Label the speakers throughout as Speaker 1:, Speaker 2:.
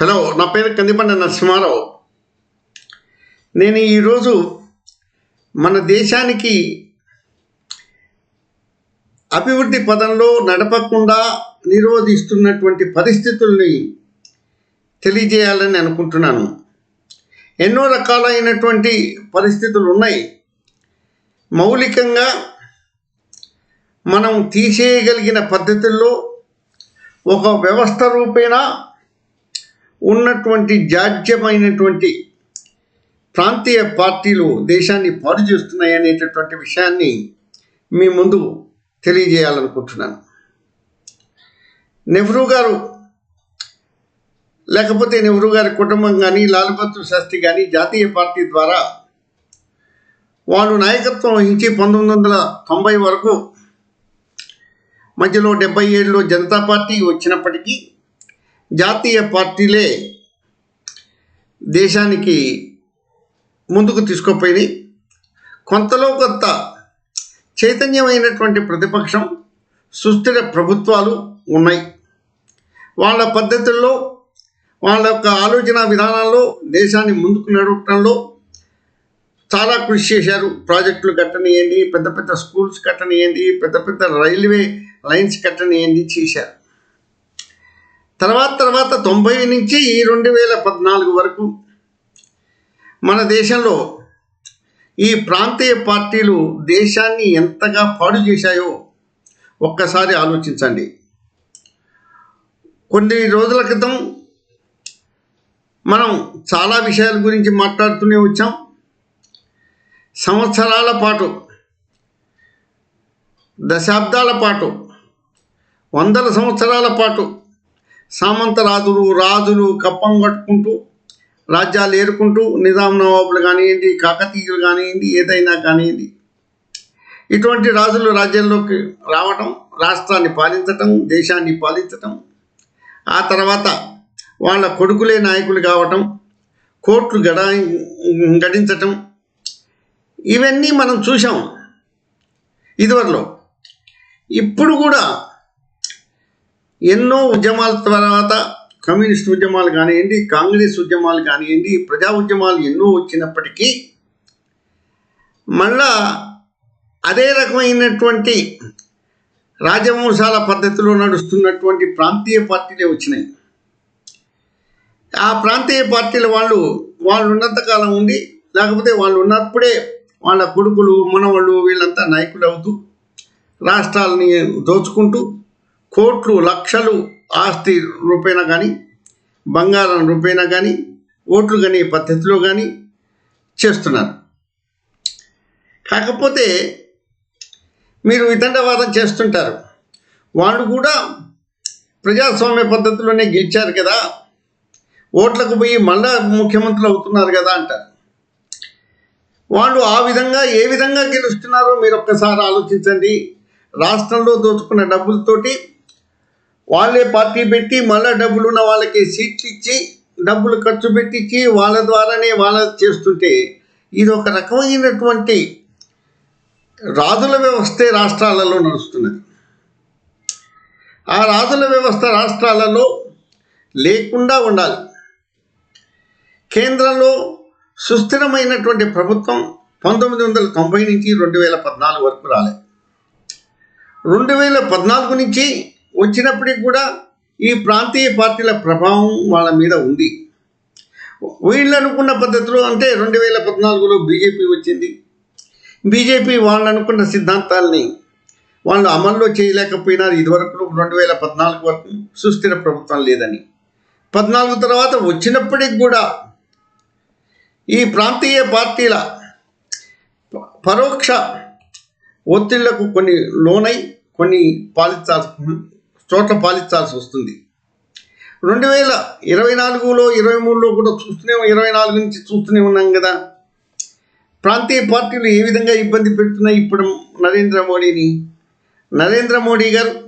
Speaker 1: Hello నా పేరు కందిపండ నరసింహారావు. నేను ఈరోజు మన దేశానికి అభివృద్ధి పదంలో నడపకుండా నిరోధిస్తున్నటువంటి పరిస్థితుల్ని తెలియజేయాలని అనుకుంటున్నాను. ఎన్నో రకాలైనటువంటి పరిస్థితులు ఉన్నాయి. మౌలికంగా మనం తీసేయగలిగిన పద్ధతుల్లో ఒక వ్యవస్థ రూపేణా ఉన్నటువంటి జాడ్యమైనటువంటి ప్రాంతీయ పార్టీలు దేశాన్ని పాడు చేస్తున్నాయి అనేటటువంటి విషయాన్ని మీ ముందు తెలియజేయాలనుకుంటున్నాను. నెహ్రూ గారు లేకపోతే నెహ్రూ గారి కుటుంబం కానీ లాల్ బహదూర్ శాస్త్రి కానీ జాతీయ పార్టీ ద్వారా వాళ్ళు నాయకత్వం వహించి పంతొమ్మిది వందల తొంభై వరకు మధ్యలో డెబ్బై ఏడులో జనతా పార్టీ వచ్చినప్పటికీ జాతీయ పార్టీలే దేశానికి ముందుకు తీసుకుపోయినాయి. కొంతలో కొంత చైతన్యమైనటువంటి ప్రతిపక్షం సుస్థిర ప్రభుత్వాలు ఉన్నాయి. వాళ్ళ పద్ధతుల్లో వాళ్ళ యొక్క ఆలోచన విధానాల్లో దేశాన్ని ముందుకు నడవటంలో చాలా కృషి చేశారు. ప్రాజెక్టులు కట్టనియండి పెద్ద పెద్ద స్కూల్స్ కట్టనియండి పెద్ద పెద్ద రైల్వే లైన్స్ కట్టనియండి చేశారు. తర్వాత తర్వాత తొంభై నుంచి ఈ రెండు వేల పద్నాలుగు వరకు మన దేశంలో ఈ ప్రాంతీయ పార్టీలు దేశాన్ని ఎంతగా పాడు చేశాయో ఒక్కసారి ఆలోచించండి. కొన్ని రోజుల క్రితం మనం చాలా విషయాల గురించి మాట్లాడుతూనే వచ్చాం. సంవత్సరాల పాటు దశాబ్దాల పాటు వందల సంవత్సరాల పాటు సామంత రాజులు రాజులు కప్పం కట్టుకుంటూ రాజ్యాలు ఏరుకుంటూ నిజాం నవాబులు కానివ్వండి కాకతీయులు కానివ్వండి ఏదైనా కానివ్వండి. ఇటువంటి రాజులు రాజ్యంలోకి రావటం రాష్ట్రాన్ని పాలించటం దేశాన్ని పాలించటం ఆ తర్వాత వాళ్ళ కొడుకులే నాయకులు కావటం కోట్లు గడ గడించటం ఇవన్నీ మనం చూసాం ఇదివరలో. ఇప్పుడు కూడా ఎన్నో ఉద్యమాల తర్వాత కమ్యూనిస్ట్ ఉద్యమాలు కానివ్వండి కాంగ్రెస్ ఉద్యమాలు కానివ్వండి ప్రజా ఉద్యమాలు ఎన్నో వచ్చినప్పటికీ మళ్ళా అదే రకమైనటువంటి రాజవంశాల పద్ధతిలో నడుస్తున్నటువంటి ప్రాంతీయ పార్టీలే వచ్చినాయి. ఆ ప్రాంతీయ పార్టీల వాళ్ళు వాళ్ళు ఉన్నంతకాలం ఉండి లేకపోతే వాళ్ళు ఉన్నప్పుడే వాళ్ళ కొడుకులు మనవాళ్ళు వీళ్ళంతా నాయకులు అవుతూ రాష్ట్రాలని దోచుకుంటూ కోట్లు లక్షలు ఆస్తి రూపేణ కానీ బంగారం రూపేణ కానీ ఓట్లు కానీ పద్ధతిలో కానీ చేస్తున్నారు. కాకపోతే మీరు వితండవాదం చేస్తుంటారు. వాళ్ళు కూడా ప్రజాస్వామ్య పద్ధతిలోనే గెలిచారు కదా. ఓట్లకు పోయి మళ్ళా ముఖ్యమంత్రులు అవుతున్నారు కదా అంటారు. వాళ్ళు ఆ విధంగా ఏ విధంగా గెలుస్తున్నారో మీరు ఒక్కసారి ఆలోచించండి. రాష్ట్రంలో దోచుకున్న డబ్బులతోటి వాళ్ళే పార్టీ పెట్టి మళ్ళీ డబ్బులు ఉన్న వాళ్ళకి సీట్లు ఇచ్చి డబ్బులు ఖర్చు పెట్టించి వాళ్ళ ద్వారానే వాళ్ళ చేస్తుంటే ఇది ఒక రకమైనటువంటి రాజుల వ్యవస్థే రాష్ట్రాలలో నడుస్తున్నది. ఆ రాజుల వ్యవస్థ రాష్ట్రాలలో లేకుండా ఉండాలి. కేంద్రంలో సుస్థిరమైనటువంటి ప్రభుత్వం పంతొమ్మిది వందల తొంభై నుంచి రెండు వేల పద్నాలుగు వరకు రాలేదు రెండు వేల పద్నాలుగు నుంచి వచ్చినప్పటికి కూడా ఈ ప్రాంతీయ పార్టీల ప్రభావం వాళ్ళ మీద ఉంది. వీళ్ళు అనుకున్న పద్ధతిలో అంటే రెండు వేల పద్నాలుగులో బీజేపీ వచ్చింది. బీజేపీ వాళ్ళు అనుకున్న సిద్ధాంతాలని వాళ్ళు అమల్లో చేయలేకపోయినారు ఇదివరకు రెండు వేల పద్నాలుగు వరకు సుస్థిర ప్రభుత్వం లేదని. పద్నాలుగు తర్వాత వచ్చినప్పటికి కూడా ఈ ప్రాంతీయ పార్టీల పరోక్ష ఒత్తిళ్ళకు కొన్ని లోనై కొన్ని పాలించాల్సి చోట్ల పాలించాల్సి వస్తుంది. రెండు వేల ఇరవై నాలుగులో ఇరవై మూడులో కూడా చూస్తూనే ఇరవై నాలుగు నుంచి చూస్తూనే ఉన్నాం కదా. ప్రాంతీయ పార్టీలు ఏ విధంగా ఇబ్బంది పెడుతున్నాయి ఇప్పుడు నరేంద్ర మోడీని? నరేంద్ర మోడీ గారు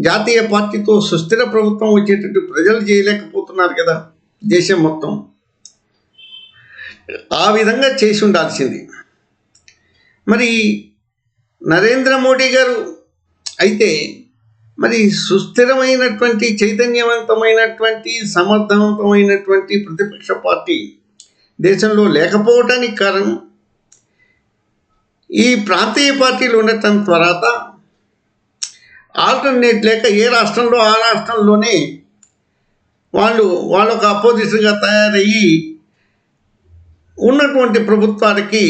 Speaker 1: జాతీయ పార్టీతో సుస్థిర ప్రభుత్వం వచ్చేటట్టు ప్రజలు చేయలేకపోతున్నారు కదా దేశం మొత్తం. ఆ విధంగా చేసి ఉండాల్సింది. మరి నరేంద్ర మోడీ గారు అయితే మరి సుస్థిరమైనటువంటి చైతన్యవంతమైనటువంటి సమర్థవంతమైనటువంటి ప్రతిపక్ష పార్టీ దేశంలో లేకపోవటానికి కారణం ఈ ప్రాంతీయ పార్టీలు ఉండటం తర్వాత ఆల్టర్నేట్ లేక ఏ రాష్ట్రంలో ఆ రాష్ట్రంలోనే వాళ్ళు వాళ్ళొక అపోజిషన్గా తయారయ్యి ఉన్నటువంటి ప్రభుత్వానికి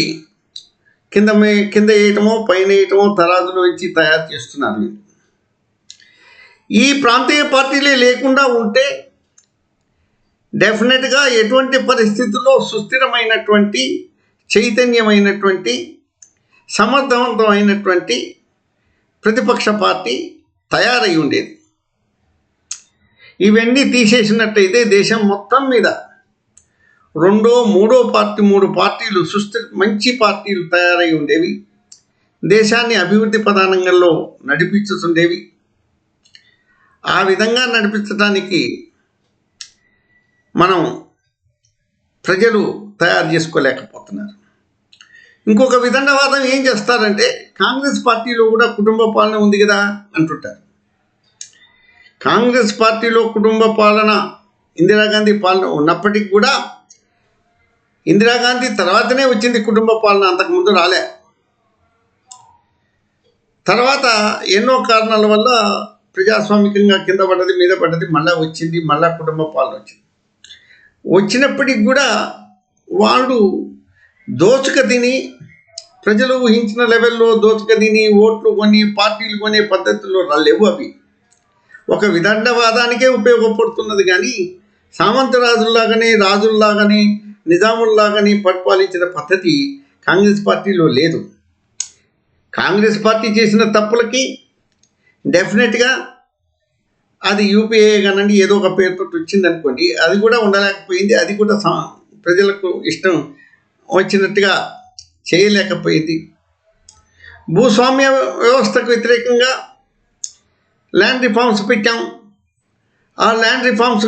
Speaker 1: కింద మే- కింద వేయటమో పైన వేయటమో తరాజులో ఇచ్చి తయారు చేస్తున్నారు వీళ్ళు. ఈ ప్రాంతీయ పార్టీలే లేకుండా ఉంటే డెఫినెట్గా ఎటువంటి పరిస్థితుల్లో సుస్థిరమైనటువంటి చైతన్యమైనటువంటి సమర్థవంతమైనటువంటి ప్రతిపక్ష పార్టీ తయారై ఉండేది. ఇవన్నీ తీసేసినట్టయితే దేశం మొత్తం మీద రెండో మూడో పార్టీ మూడు పార్టీలు సుస్థి మంచి పార్టీలు తయారై ఉండేవి. దేశాన్ని అభివృద్ధి ప్రధానంగా నడిపించుతుండేవి. ఆ విధంగా నడిపించడానికి మనం ప్రజలు తయారు చేసుకోలేకపోతున్నారు. ఇంకొక విదండవాదం ఏం చేస్తారంటే కాంగ్రెస్ పార్టీలో కూడా కుటుంబ పాలన ఉంది కదా అంటుంటారు. కాంగ్రెస్ పార్టీలో కుటుంబ పాలన ఇందిరాగాంధీ పాలన ఉన్నప్పటికీ కూడా ఇందిరాగాంధీ తర్వాతనే వచ్చింది కుటుంబ పాలన అంతకుముందు రాలే. తర్వాత ఎన్నో కారణాల వల్ల ప్రజాస్వామికంగా కింద పడ్డది మీద పడ్డది మళ్ళా వచ్చింది మళ్ళా కుటుంబ పాలన వచ్చింది. వచ్చినప్పటికి కూడా వాళ్ళు దోచుక తిని ప్రజలు ఊహించిన లెవెల్లో దోచుక తిని ఓట్లు కొని పార్టీలు కొనే పద్ధతుల్లో లేవు అవి. ఒక విదండవాదానికే ఉపయోగపడుతున్నది కానీ సామంతరాజుల్లాగానే రాజుల్లాగానే నిజాముల్లాగానే పరిపాలించిన పద్ధతి కాంగ్రెస్ పార్టీలో లేదు. కాంగ్రెస్ పార్టీ చేసిన తప్పులకి డెఫినెట్గా అది యూపీఏ కానండి ఏదో ఒక పేరుతో వచ్చింది అనుకోండి అది కూడా ఉండలేకపోయింది అది కూడా సా- ప్రజలకు ఇష్టం వచ్చినట్టుగా చేయలేకపోయింది. భూస్వామ్య వ్యవస్థకు వ్యతిరేకంగా ల్యాండ్ రిఫార్మ్స్ పెట్టాం. ఆ ల్యాండ్ రిఫార్మ్స్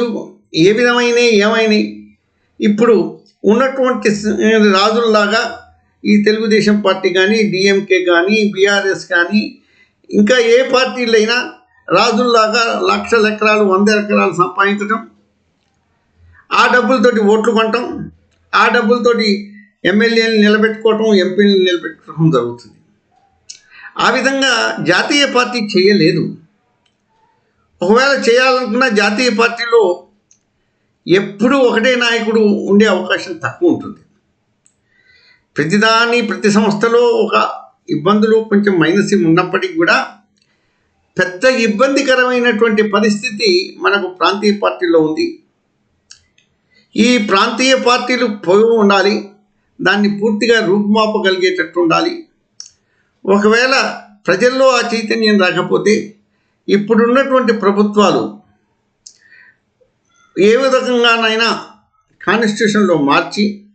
Speaker 1: ఏ విధమైన ఏమైనాయి? ఇప్పుడు ఉన్నటువంటి రాజుల్లాగా ఈ తెలుగుదేశం పార్టీ కానీ డిఎంకే కానీ బీఆర్ఎస్ కానీ ఇంకా ఏ పార్టీలైనా రాజుల్లాగా లక్షల ఎకరాలు వంద ఎకరాలు సంపాదించడం ఆ డబ్బులతోటి ఓట్లు కొనటం ఆ డబ్బులతోటి ఎమ్మెల్యేలు నిలబెట్టుకోవటం ఎంపీలు నిలబెట్టుకోవడం జరుగుతుంది. ఆ విధంగా జాతీయ పార్టీ చేయలేదు. ఒకవేళ చేయాలనుకున్న జాతీయ పార్టీలో ఎప్పుడూ ఒకటే నాయకుడు ఉండే అవకాశం తక్కువ ఉంటుంది. ప్రతిదాని ప్రతి సంస్థలో ఒక ఇబ్బందులు కొంచెం మైనస్ ఉన్నప్పటికీ కూడా పెద్ద ఇబ్బందికరమైనటువంటి పరిస్థితి మనకు ప్రాంతీయ పార్టీలో ఉంది. ఈ ప్రాంతీయ పార్టీలు పొగ ఉండాలి దాన్ని పూర్తిగా రూపుమాపగలిగేటట్టు ఉండాలి. ఒకవేళ ప్రజల్లో ఆ చైతన్యం రాకపోతే ఇప్పుడున్నటువంటి ప్రభుత్వాలు ఏ విధంగానైనా కాన్స్టిట్యూషన్లో మార్చి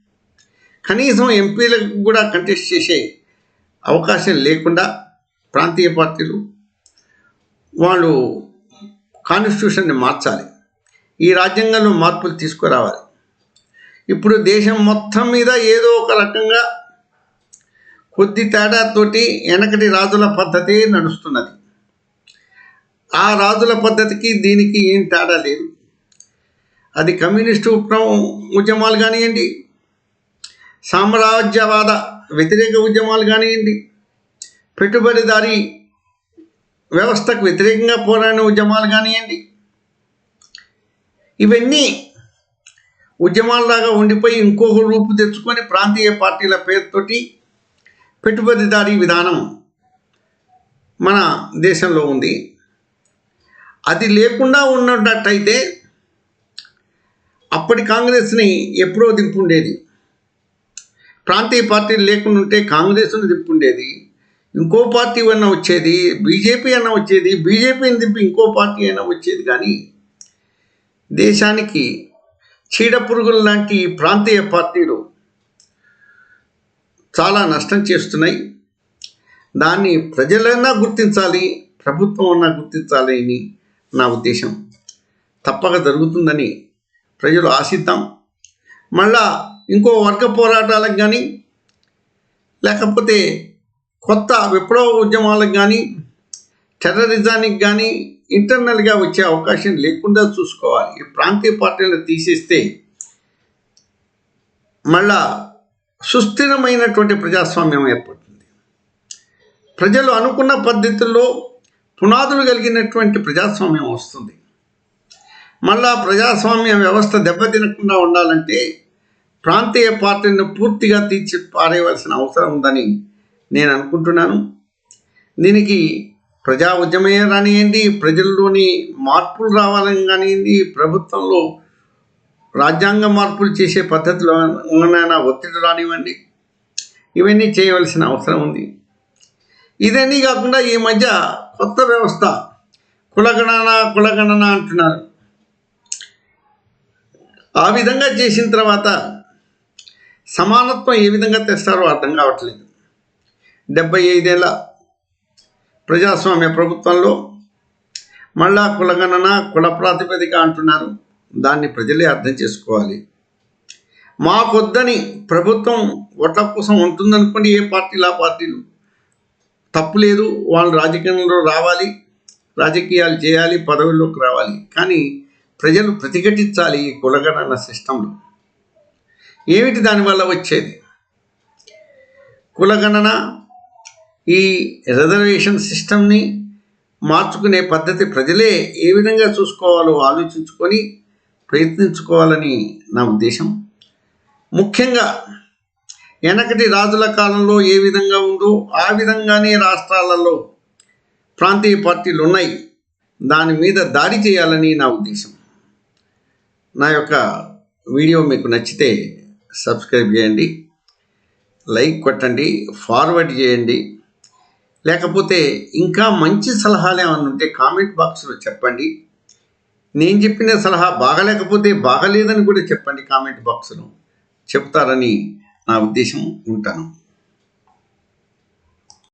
Speaker 1: కనీసం ఎంపీలకు కూడా కంటెస్ట్ చేసే అవకాశం లేకుండా ప్రాంతీయ పార్టీలు వాళ్ళు కాన్స్టిట్యూషన్ని మార్చాలి. ఈ రాజ్యాంగంలో మార్పులు తీసుకురావాలి. ఇప్పుడు దేశం మొత్తం మీద ఏదో ఒక రకంగా కొద్ది తేడాతోటి వెనకటి రాజుల పద్ధతే నడుస్తున్నది. ఆ రాజుల పద్ధతికి దీనికి ఏం తేడా లేదు. అది కమ్యూనిస్టు ఉద్యమాలు కానివ్వండి సామ్రాజ్యవాద వ్యతిరేక ఉద్యమాలు కానివ్వండి పెట్టుబడిదారీ వ్యవస్థకు వ్యతిరేకంగా పోరాడిన ఉద్యమాలు కానివ్వండి ఇవన్నీ ఉద్యమాలలాగా ఉండిపోయి ఇంకొక రూపు తెచ్చుకొని ప్రాంతీయ పార్టీల పేరుతోటి పెట్టుబడిదారీ విధానం మన దేశంలో ఉంది. అది లేకుండా ఉన్నట్టయితే అప్పటి కాంగ్రెస్ని ఎప్పుడో దింపుండేది. ప్రాంతీయ పార్టీలు లేకుండా ఉంటే కాంగ్రెస్ను దింపుండేది ఇంకో పార్టీ అయినా వచ్చేది బీజేపీ అయినా వచ్చేది బీజేపీని దింపి ఇంకో పార్టీ అయినా వచ్చేది కానీ దేశానికి చీడపురుగులు లాంటి ప్రాంతీయ పార్టీలు చాలా నష్టం చేస్తున్నాయి. దాన్ని ప్రజలైనా గుర్తించాలి ప్రభుత్వం అన్నా గుర్తించాలి అని నా ఉద్దేశం. తప్పక జరుగుతుందని ప్రజలు ఆశిద్దాం. మళ్ళా ఇంకో వర్గ పోరాటాలకు కానీ లేకపోతే కొత్త విప్లవ ఉద్యమాలకు కానీ టెర్రరిజానికి కానీ ఇంటర్నల్గా వచ్చే అవకాశం లేకుండా చూసుకోవాలి. ఈ ప్రాంతీయ పార్టీలు తీసేస్తే మళ్ళా సుస్థిరమైనటువంటి ప్రజాస్వామ్యం ఏర్పడుతుంది. ప్రజలు అనుకున్న పద్ధతుల్లో పునాదులు కలిగినటువంటి ప్రజాస్వామ్యం వస్తుంది. మళ్ళా ప్రజాస్వామ్య వ్యవస్థ దెబ్బతినకుండా ఉండాలంటే ప్రాంతీయ పార్టీని పూర్తిగా తీర్చి పారేయవలసిన అవసరం ఉందని నేను అనుకుంటున్నాను. దీనికి ప్రజా ఉద్యమే రానియండి ప్రజల్లోని మార్పులు రావాలని కానివ్వండి ప్రభుత్వంలో రాజ్యాంగ మార్పులు చేసే పద్ధతిలో ఒత్తిడి రానివ్వండి. ఇవన్నీ చేయవలసిన అవసరం ఉంది. ఇదన్నీ కాకుండా ఈ మధ్య కొత్త వ్యవస్థ కులగణన కులగణన అంటున్నారు. ఆ విధంగా చేసిన తర్వాత సమానత్వం ఏ విధంగా తెస్తారో అర్థం కావట్లేదు. డెబ్బై ఐదేళ్ళ ప్రజాస్వామ్య ప్రభుత్వంలో మళ్ళా కులగణన కుల ప్రాతిపదిక అంటున్నారు. దాన్ని ప్రజలే అర్థం చేసుకోవాలి. మాకొద్దని ప్రభుత్వం ఓట్ల కోసం ఉంటుందనుకోండి ఏ పార్టీలు ఆ పార్టీలు. తప్పు లేదు వాళ్ళు రాజకీయంలో రావాలి రాజకీయాలు చేయాలి పదవుల్లోకి రావాలి. కానీ ప్రజలు ప్రతిఘటించాలి ఈ కులగణన సిస్టంలో. ఏమిటి దానివల్ల వచ్చేది? కులగణన ఈ రిజర్వేషన్ సిస్టమ్ని మార్చుకునే పద్ధతి ప్రజలే ఏ విధంగా చూసుకోవాలో ఆలోచించుకొని ప్రయత్నించుకోవాలని నా ఉద్దేశం. ముఖ్యంగా వెనకటి రాజుల కాలంలో ఏ విధంగా ఉందో ఆ విధంగానే రాష్ట్రాలలో ప్రాంతీయ పార్టీలు ఉన్నాయి. దాని మీద దాడి చేయాలని నా ఉద్దేశం. నా యొక్క వీడియో మీకు నచ్చితే సబ్స్క్రైబ్ చేయండి లైక్ కొట్టండి ఫార్వర్డ్ చేయండి. లేకపోతే ఇంకా మంచి సలహాలు ఏమైనా ఉంటే కామెంట్ బాక్స్లో చెప్పండి. నేను చెప్పిన సలహా బాగలేకపోతే బాగలేదని కూడా చెప్పండి కామెంట్ బాక్స్లో. చెప్తారని నా ఉద్దేశం ఉంటాను.